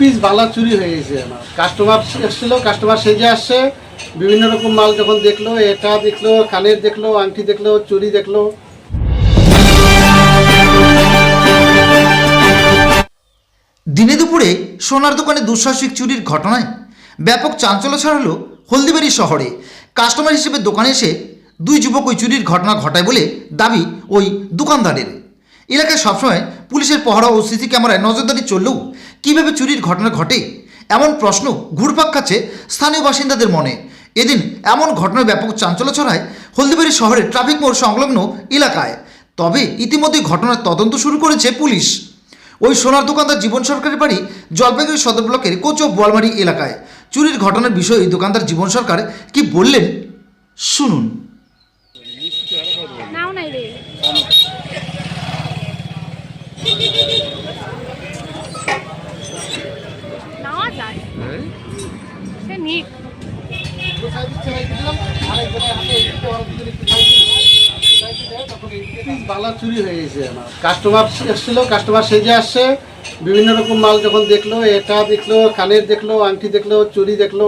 Piece বালা চুরি হয়ে গেছে আমার। কাস্টমার এসেছিল কাস্টমার সেজে আসছে, বিভিন্ন রকম মাল যখন দেখল, এটা দেখল, কানের দেখল, আংটি দেখল চুরি দেখল। দিনে দুপুরে সোনার দোকানে দুঃসাহসিক চুরির ঘটনায় ব্যাপক চাঞ্চল্য ছড়ালো হলদিবাড়ি শহরে। কাস্টমার হিসেবে দোকানে এসে দুই যুবক ওই চুরির ঘটনা ঘটায় বলে দাবি ওই দোকানদারের। এলাকায় সবসময় পুলিশের পহরা ও সিসি ক্যামেরায় নজরদারি চললেও কীভাবে চুরির ঘটনা ঘটে? এমন প্রশ্ন ঘুরপাক খাচ্ছে স্থানীয় বাসিন্দাদের মনে। এদিন এমন ঘটনায় ব্যাপক চাঞ্চল্য ছড়ায় হলদিবাড়ি শহরের ট্রাফিক মোড় সংলগ্ন এলাকায়। তবে ইতিমধ্যেই ঘটনার তদন্ত শুরু করেছে পুলিশ। ওই সোনার দোকানদার জীবন সরকারের বাড়ি, জলপাইগুড়ি সদর ব্লকের কোচো বোয়ালমারি এলাকায়। চুরির ঘটনার বিষয়ে দোকানদার জীবন সরকার কি বললেন? শুনুন। নেওয়া যায়। সে নিক। বালা চুরি হয়ে গেছে আমার। কাস্টমার এসেছিল কাস্টমার সেজে আসছে। বিভিন্ন রকম মাল যখন দেখল এটা দেখল কানের দেখল আংটি দেখল চুরি দেখল।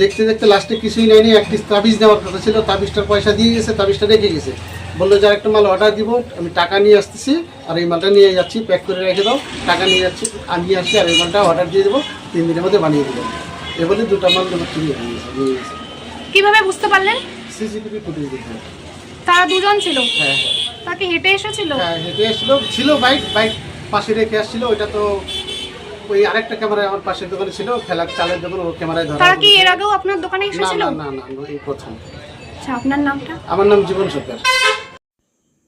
দেখতে দেখতে লাস্টে কিছুই নেয়নি একটি তাবিজ নেওয়ার কথা ছিল। তাবিজটার পয়সা দিয়ে গেছে তাবিজটা রেখে গেছে। বলল যে একটা মাল অর্ডার দিব আমি টাকা নিয়ে আসতেছি আর এই মালটা নিয়ে যাচ্ছি প্যাক করে রেখে দাও টাকা নিয়ে যাচ্ছি আমি নিয়ে আসছি আর এই মালটা অর্ডার দিয়ে দেবো তিন দিনের মধ্যে বানিয়ে দেবো। এ বলে দুটো মাল তোমার চুরি হয়ে গেছে নিয়ে কীভাবে বুঝতে পারলেন? সিসিটিভি ফুটেজ দেখে। তারা দুজন ছিল? হ্যাঁ হ্যাঁ। তাকে হেঁটে এসেছিল? হ্যাঁ হেঁটে এসেছিল ছিল বাইক বাইক পাশে রেখে আসছিল ওইটা তো ওই আরেকটা ক্যামেরায় আমার পাশের দোকানে ছিল খেলার চালের দোকান ও ক্যামেরায় ধরা তারা কি এর আগেও আপনার দোকানে না এসেছিল না না না না, এই প্রথম। আচ্ছা আপনার নামটা? আমার নাম জীবন সরকার।